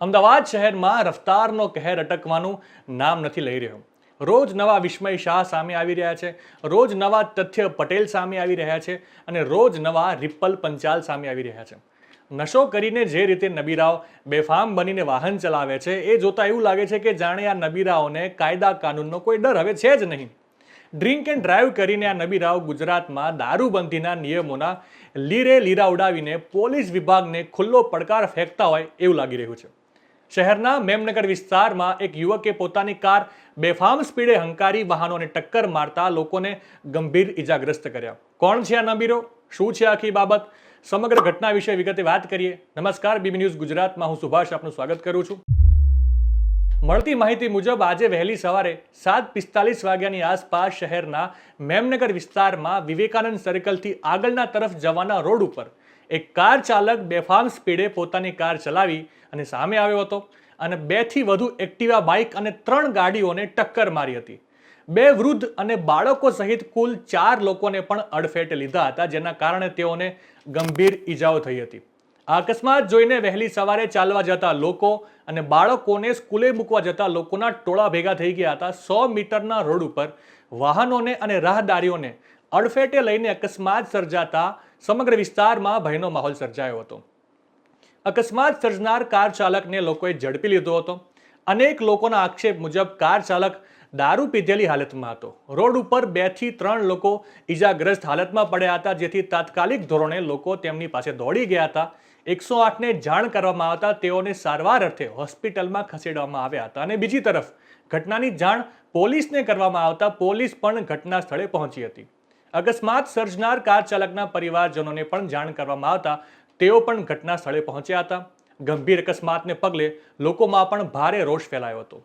અમદાવાદ શહેરમાં રફતારનો કહેર અટકવાનું નામ નથી લઈ રહ્યો. રોજ નવા વિસ્મય શાહ સામે આવી રહ્યા છે. રોજ નવા તથ્ય પટેલ સામે આવી રહ્યા છે અને રોજ નવા રિપ્પલ પંચાલ સામે આવી રહ્યા છે. નશો કરીને જે રીતે નબીરાઓ બેફામ બનીને વાહન ચલાવે છે, એ જોતા એવું લાગે છે કે જાણે આ નબીરાઓને કાયદા કાનૂનનો કોઈ ડર હવે છે જ નહીં. ડ્રિંક એન્ડ ડ્રાઈવ કરીને આ નબીરાઓ ગુજરાતમાં દારૂબંધીના નિયમોના લીરે લીરા ઉડાવીને પોલીસ વિભાગને ખુલ્લો પડકાર ફેંકતા હોય એવું લાગી રહ્યું છે. શહેરના મેમનગર વિસ્તારમાં એક યુવકે પોતાની કાર બેફામ સ્પીડે હંકારી વાહનોને ટક્કર મારતા લોકોને ગંભીર ઇજાગ્રસ્ત કર્યા. કોણ છે આ નબીરો શું છે આખી બાબત? સમગ્ર ઘટના વિશે વિગતે વાત કરીએ. નમસ્કાર, બીબી ન્યૂઝ ગુજરાતમાં હું સુભાષ આપનું સ્વાગત કરું છું. મળતી માહિતી મુજબ આજે વહેલી સવારે સાત પિસ્તાલીસ વાગ્યાની આસપાસ શહેરના મેમનગર વિસ્તારમાં વિવેકાનંદ સર્કલથી આગળના તરફ જવાના રોડ ઉપર એક કાર ચાલક બેફામ સ્પીડે પોતાની કાર ચલાવી અને સામે આવ્યો હતો અને બેથી વધુ એક્ટિવા બાઇક અને ત્રણ ગાડીઓને ટક્કર મારી હતી. બે વૃદ્ધ અને બાળકો સહિત કુલ ચાર લોકોને પણ અડફેટે લીધા હતા, જેના કારણે તેઓને ગંભીર ઈજાઓ થઈ હતી. આ અકસ્માત જોઈને વહેલી સવારે ચાલવા જતા લોકો અને બાળકોને સ્કૂલે મૂકવા જતા લોકોના ટોળા ભેગા થઈ ગયા હતા. સો મીટરના રોડ ઉપર વાહનોને અને રાહદારીઓને અડફેટે લઈને અકસ્માત સર્જાતા સમગ્ર વિસ્તારમાં ભયનો માહોલ સર્જાયો હતો. અકસ્માત સર્જનાર કાર ચાલકને લોકોએ ઝડપી લીધો હતો. અનેક લોકોના આક્ષેપ મુજબ કાર ચાલક દારૂ પીધેલી હાલતમાં હતો. રોડ ઉપર બેથી ત્રણ લોકો ઈજાગ્રસ્ત હાલતમાં પડ્યા હતા, જેથી તાત્કાલિક ધોરણે લોકો તેમની પાસે દોડી ગયા હતા. એકસો આઠને જાણ કરવામાં આવતા તેઓને સારવાર અર્થે હોસ્પિટલમાં ખસેડવામાં આવ્યા હતા. અને બીજી તરફ, ઘટનાની જાણ પોલીસને કરવામાં આવતા પોલીસ પણ ઘટના સ્થળે પહોંચી હતી. અકસ્માત સર્જનાર કાર ચાલકના પરિવારજનોને પણ જાણ કરવામાં આવતા તેઓ પણ ઘટના સ્થળે પહોંચ્યા હતા. ગંભીર અકસ્માતને પગલે લોકોમાં પણ ભારે રોષ ફેલાયો હતો.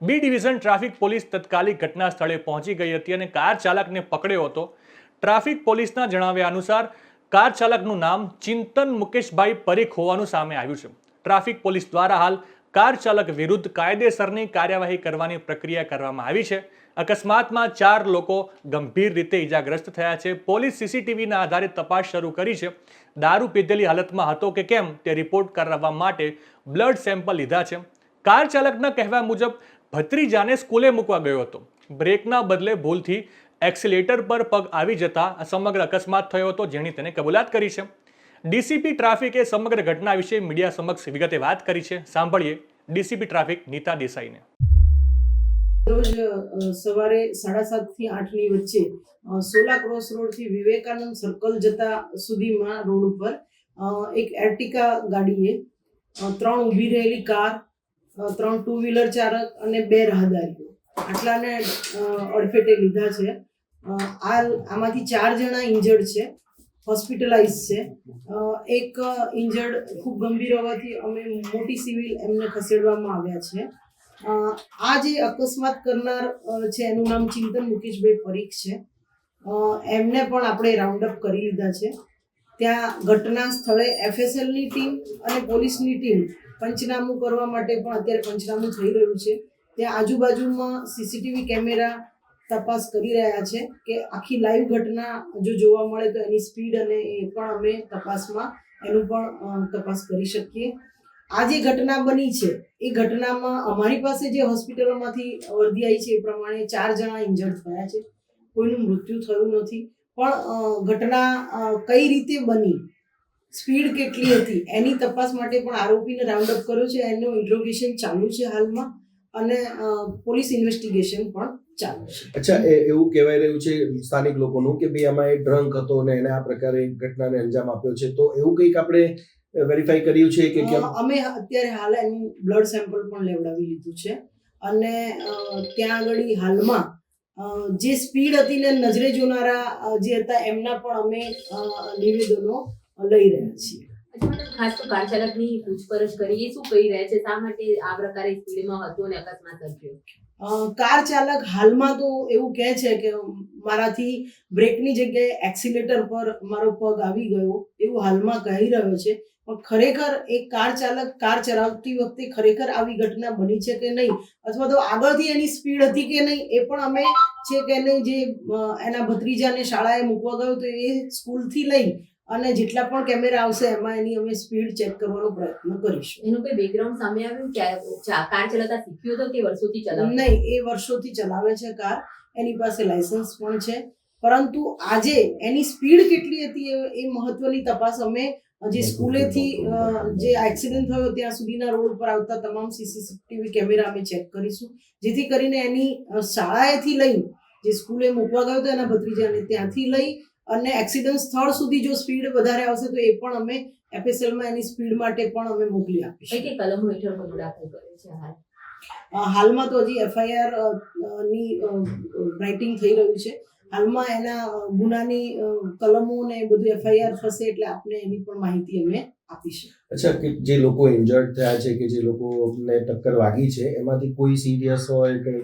બી ડિવિઝન ટ્રાફિક પોલીસ તત્કાલિક ઘટના સ્થળે પહોંચી ગઈ હતી અને કાર ચાલકને પકડ્યો હતો. ટ્રાફિક પોલીસના જણાવ્યા અનુસાર, કાર ચાલકનું નામ ચિંતન મુકેશભાઈ પરીખ હોવાનું સામે આવ્યું છે. ટ્રાફિક પોલીસ દ્વારા હાલ કાર ચાલક વિરુદ્ધ કાયદેસરની કાર્યવાહી કરવાની પ્રક્રિયા કરવામાં આવી છે. અકસ્માતમાં ચાર લોકો ગંભીર રીતે ઇજાગ્રસ્ત થયા છે. પોલીસ સીસીટીવીના આધારે તપાસ શરૂ કરી છે. દારૂ પીધેલી હાલતમાં હતો કે કેમ તે રિપોર્ટ કરાવવા માટે બ્લડ સેમ્પલ લીધા છે. કાર ચાલકના કહેવા મુજબ, ભત્રીજાને સ્કૂલે મૂકવા ગયો હતો. બ્રેકના બદલે ભૂલથી એક્સિલેટર પર પગ આવી જતા સમગ્ર અકસ્માત થયો હતો જેની તેને કબૂલાત કરી છે. ડીસીપી ટ્રાફિકે સમગ્ર ઘટના વિશે મીડિયા સમક્ષ વિગતે વાત કરી છે. સાંભળીએ ડીસીપી ટ્રાફિક નીતા દેસાઈને. રોજ સવારે સાડા સાતથી આઠની વચ્ચે સોલા ક્રોસ રોડથી વિવેકાનંદ સર્કલ જતા સુધીમાં રોડ ઉપર એક એર્ટિકા ગાડીએ ત્રણ ઊભી રહેલી કાર ત્રણ ટુ વ્હીલર ચાલક અને બે રાહદારીઓ આટલાને અડફેટે લીધા છે. આ, આમાંથી ચાર જણા ઇન્જર્ડ છે, હોસ્પિટલાઇઝ છે. એક ઇન્જર્ડ ખૂબ ગંભીર હોવાથી અમે મોટી સિવિલ એમને ખસેડવામાં આવ્યા છે. આ જે અકસ્માત કરનાર છે એનું નામ ચિંતન મુકેશભાઈ પરીખ છે. એમને પણ આપણે રાઉન્ડ અપ કરી લીધા છે. ત્યાં ઘટના સ્થળે એફએસએલની ટીમ અને પોલીસની ટીમ પંચનામું કરવા માટે પણ અત્યારે પંચનામું થઈ રહ્યું છે. ત્યાં આજુબાજુમાં સીસીટીવી કેમેરા તપાસ કરી રહ્યા છે કે આખી લાઈવ ઘટના જો જોવા મળે તો એની સ્પીડ અને એ પણ અમે તપાસમાં એનું પણ તપાસ કરી શકીએ. આ જે ઘટના બની છે, એ ઘટનામાં અમારી પાસે જે હોસ્પિટલોમાંથી વર્દી આવી છે, એ પ્રમાણે ચાર જણા ઇન્જર્ડ થયા છે. કોઈનું મૃત્યુ થયું નથી. પણ ઘટના કઈ રીતે બની? સ્પીડ કેટલી હતી? એની તપાસ માટે પણ આરોપીને રાઉન્ડ અપ કર્યો છે. એનું ઇન્ટ્રોગેશન ચાલુ છે હાલમાં અને પોલીસ ઇન્વેસ્ટિગેશન પણ ચાલુ છે. અચ્છા એવું કહેવાય રહ્યું છે સ્થાનિક લોકોનું કે ભાઈ આમાં એ ડ્રંક હતો ને એને આ પ્રકારે ઘટનાને અંજામ આપ્યો છે. તો એવું કંઈક આપણે વેરીફાઈ કર્યું છે કે કેમ? અમે અત્યારે હાલ એનું બ્લડ સેમ્પલ પણ લેવડાવી લીધું છે. અને અ, ત્યાં આગળ હાલમાં અ, જે સ્પીડ હતી ને નજરે જોનારા જે હતા એમના પણ અમે અ, નિવેદનો લઈ રહ્યા છીએ. ખાસ તો કાર ચાલકની પૂછપરછ કરીએ શું કહી રહ્યા છે? શા માટે આ પ્રકારે સ્પીડમાં હતો અને અકસ્માત સર્જ્યો? કાર ચાલક હાલમાં તો એવું કહે છે કે મારાથી બ્રેકની જગ્યાએ એક્સિલેટર પર મારો પગ આવી ગયો, એવું હાલમાં કહી રહ્યો છે. પણ ખરેખર એક કાર ચાલક કાર ચલાવતી વખતે ખરેખર આવી ઘટના બની છે કે નહીં? અથવા તો આગળથી એની સ્પીડ હતી કે નહીં? એ પણ અમે છે કે નહીં જે એના ભત્રીજાને શાળાએ મૂકવા ગયો તો એ સ્કૂલથી લઈ અને જેટલા પણ કેમેરા આવશે એમાં એની અમે સ્પીડ ચેક કરવાનો પ્રયત્ન કરીશું. એનું કોઈ બેકગ્રાઉન્ડ સામે આવ્યું કે ચા- કાર ચલાવતા શીખ્યું હતો કે વર્ષોથી ચલાવે નહીં એ વર્ષોથી ચલાવે છે કાર. એની પાસે લાયસન્સ પણ છે. પરંતુ આજે એની સ્પીડ કેટલી હતી એ- એ મહત્વની તપાસ અમે જે સ્કૂલેથી જે એક્સિડન્ટ થયો ત્યાં સુધીના રોડ ઉપર આવતા તમામ સીસીટીવી કેમેરા અમે ચેક કરીશું. જેથી કરીને એની શાળાએથી લઈ જે સ્કૂલે મૂકવા ગયો હતો એના ભત્રીજાને ત્યાંથી લઈ અને એક્સિડન્ટ સ્થળ સુધી જો સ્પીડ વધારે આવશે તો એ પણ અમે એફએસએલમાં એની સ્પીડ માટે પણ અમે મોકલી આપીશું. કઈ કલમો હેઠળ ગુનો દાખલ કર્યો છે હાલ? હાલમાં તો હજી એફઆઈઆરની રાઇટિંગ થઈ રહ્યું છે. હાલમાં એના ગુનાની કલમો ને બધું એફઆઈઆર થશે એટલે આપને એની પણ માહિતી અમે આપીશું. અચ્છા કે જે લોકો ઇન્જર્ડ થયા છે કે જે લોકોને ટક્કર વાગી છે એમાંથી કોઈ સિરિયસ હોય કે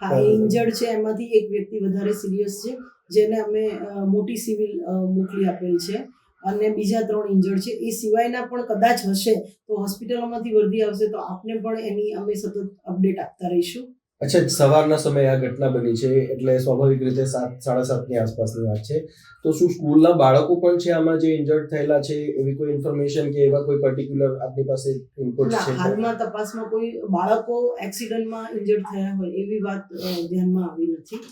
હા એ ઇન્જર્ડ છે એમાંથી એક વ્યક્તિ વધારે સિરિયસ છે. જેને અમે મોટી સિવિલ મોકલી આપેલ છે. અને બીજા ત્રણ ઇન્જર્ડ છે. એ સિવાયના પણ કદાચ હશે તો હોસ્પિટલોમાંથી વર્દી આવશે તો આપને પણ એની અમે સતત અપડેટ આપતા રહીશું. અચ્છા સવારના સમયે આ ઘટના બની છે એટલે સ્વાભાવિક રીતે સાત સાડા સાતની આસપાસની વાત છે. તો શું સ્કૂલના બાળકો પણ છે આમાં જે ઇન્જર્ડ થયેલા છે એવી કોઈ ઇન્ફોર્મેશન કે એવા કોઈ પર્ટિક્યુલર આપની પાસે ઇનપુટ છે? હાલમાં તપાસમાં કોઈ બાળકો એક્સિડન્ટમાં ઇન્જર્ડ થયા હોય એવી વાત ધ્યાનમાં આવી નથી.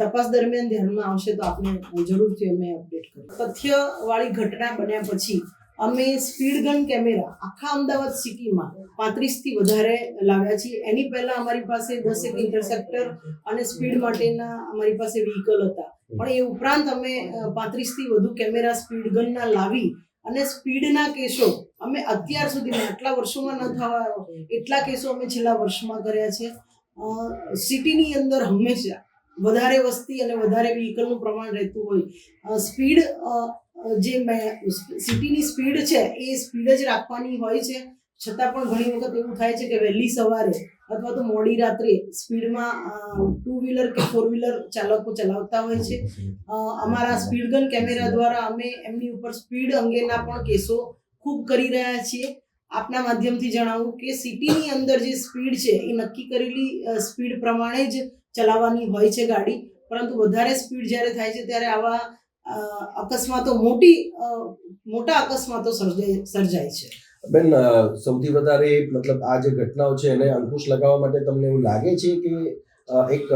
તપાસ દરમિયાન ધ્યાનમાં આવશે તો આપણે જરૂરથી અમે અપડેટ કરીએ. તથ્યવાળી ઘટના બન્યા પછી અમે સ્પીડ ગન કેમેરા આખા અમદાવાદ સિટીમાં પાંત્રીસથી વધારે લાવ્યા છીએ. એની પહેલા અમારી પાસે દસેક ઇન્ટરસેપ્ટર અને સ્પીડ માટેના અમારી પાસે વ્હીકલ હતા. પણ એ ઉપરાંત અમે પાંત્રીસથી વધુ કેમેરા સ્પીડ ગનના લાવી અને સ્પીડના કેસો અમે અત્યાર સુધીમાં આટલા વર્ષોમાં ન થવા એટલા કેસો અમે છેલ્લા વર્ષમાં કર્યા છે. સિટીની અંદર હંમેશા વધારે વસ્તી અને વધારે વ્હીકલનું પ્રમાણ રહેતું હોય. સ્પીડ જે સિટીની સ્પીડ છે, એ સ્પીડ જ રાખવાની હોય છે. છતાં પણ ઘણી વખત એવું થાય છે કે વહેલી સવારે અથવા તો મોડી રાત્રે સ્પીડમાં ટુ વ્હીલર કે ફોર વ્હીલર ચાલકો ચલાવતા હોય છે. અમારા સ્પીડ ગન કેમેરા દ્વારા અમે એમની ઉપર સ્પીડ અંગેના પણ કેસો ખૂબ કરી રહ્યા છીએ. આપના માધ્યમથી જણાવું કે સિટીની અંદર જે સ્પીડ છે, એ નક્કી કરેલી સ્પીડ પ્રમાણે જ ચલાવવાની હોય છે ગાડી. પરંતુ વધારે સ્પીડ જ્યારે થાય છે, ત્યારે આવા અકસ્માતો મોટી મોટા અકસ્માતો સર્જાય સર્જાય છે. બેન સૌથી વધારે મતલબ આ જે ઘટનાઓ છે એને અંકુશ લગાવવા માટે તમને એવું લાગે છે કે એક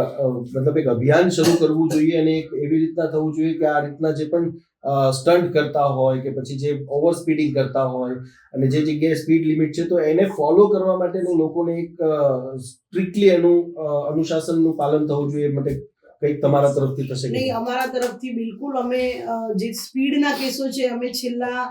મતલબ એક અભિયાન શરૂ કરવું જોઈએ અને એક એવી રીતના થવું જોઈએ કે આ રીતના જે પણ સ્ટન્ટ કરતા હોય કે પછી જે ઓવર સ્પીડિંગ કરતા હોય અને જે જગ્યાએ સ્પીડ લિમિટ છે, તો એને ફોલો કરવા માટેનું લોકોને એક સ્ટ્રિક્ટલી એનું અનુશાસનનું પાલન થવું જોઈએ માટે કંઈક તમારા તરફથી થશે નહીં અમારા તરફથી બિલકુલ અમે જે સ્પીડના કેસો છે અમે છેલ્લા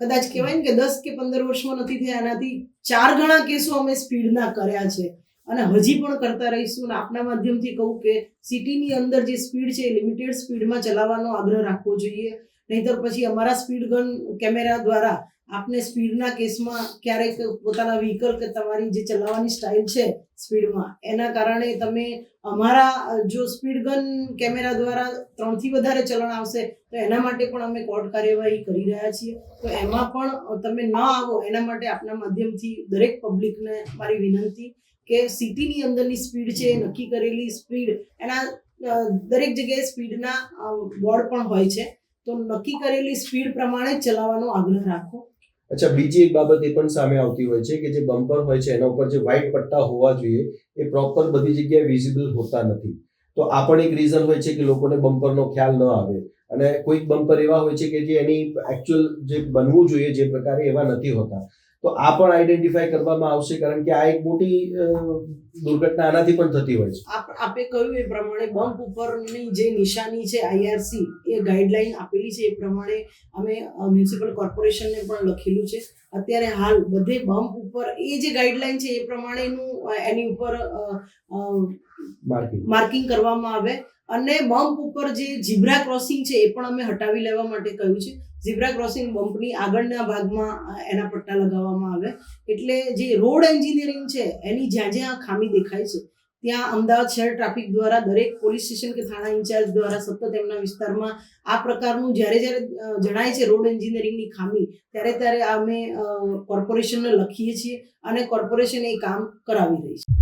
કદાચ કહેવાય ને કે દસ કે પંદર વર્ષમાં નથી થયા એનાથી ચાર ગણા કેસો અમે સ્પીડના કર્યા છે. અને હજી પણ કરતા રહીશું અને આપના માધ્યમથી કહું કે સિટીની અંદર જે સ્પીડ છે એ લિમિટેડ સ્પીડમાં ચલાવવાનો આગ્રહ રાખવો જોઈએ. નહીતર પછી અમારા સ્પીડ ગન કેમેરા દ્વારા આપને સ્પીડના કેસમાં ક્યારેક પોતાના વ્હીકલ કે તમારી જે ચલાવવાની સ્ટાઇલ છે સ્પીડમાં, એના કારણે તમે અમારા જો સ્પીડ ગન કેમેરા દ્વારા ત્રણથી વધારે ચલણ આવશે, તો એના માટે પણ અમે કોર્ટ કાર્યવાહી કરી રહ્યા છીએ. તો એમાં પણ તમે ન આવો, એના માટે આપના માધ્યમથી દરેક પબ્લિકને મારી વિનંતી કે સિટીની અંદરની સ્પીડ છે, નક્કી કરેલી સ્પીડ એના દરેક જગ્યાએ સ્પીડના બોર્ડ પણ હોય છે. તો નક્કી કરેલી સ્પીડ પ્રમાણે ચલાવવાનો આગ્રહ રાખો. અચ્છા, બીજી એક બાબત એ પણ સામે આવતી હોય છે કે જે બમ્પર હોય છે, એના ઉપર જે વ્હાઇટ પટ્ટા હોવા જોઈએ, એ પ્રોપર બધી જગ્યાએ વિઝિબલ હોતા નથી. તો આ પણ એક રીઝન હોય છે કે લોકોને બમ્પરનો ખ્યાલ ન આવે. અને કોઈક બમ્પર એવા હોય છે કે જે એની એકચ્યુઅલ જે બનવું જોઈએ, જે પ્રકારે એવા નથી હોતા. તો આ પણ આઈડેન્ટિફાય કરવામાં આવશે કારણ કે આ એક મોટી દુર્ઘટના આનાથી પણ થતી હોય છે. આપ કહ્યું એ પ્રમાણે બમ્પ ઉપરની જે નિશાની છે આઈઆરસી એ ગાઈડલાઈન આપેલી છે એ પ્રમાણે અમે મ્યુનિસિપલ કોર્પોરેશનને પણ લખેલું છે. અત્યારે હાલ બધે બમ્પ ઉપર એ જે ગાઈડલાઈન છે એ પ્રમાણેનું એની ઉપર માર્કિંગ કરવામાં આવે. અને બમ્પ ઉપર જે ઝીબ્રા ક્રોસિંગ છે એ પણ અમે હટાવી લેવા માટે કહ્યું છે. ઝીબ્રા ક્રોસિંગ બમ્પની આગળના ભાગમાં એના પટ્ટા લગાવવામાં આવે. એટલે જે રોડ એન્જિનિયરિંગ છે, એની જ્યાં જ્યાં ખામી દેખાય છે, ત્યાં અમદાવાદ શહેર ટ્રાફિક દ્વારા દરેક પોલીસ સ્ટેશન કે થાણા ઇન્ચાર્જ દ્વારા સતત એમના વિસ્તારમાં આ પ્રકારનું જ્યારે જ્યારે જણાય છે રોડ એન્જિનિયરિંગની ખામી, ત્યારે ત્યારે અમે કોર્પોરેશનને લખીએ છીએ અને કોર્પોરેશન એ કામ કરાવી રહી છે.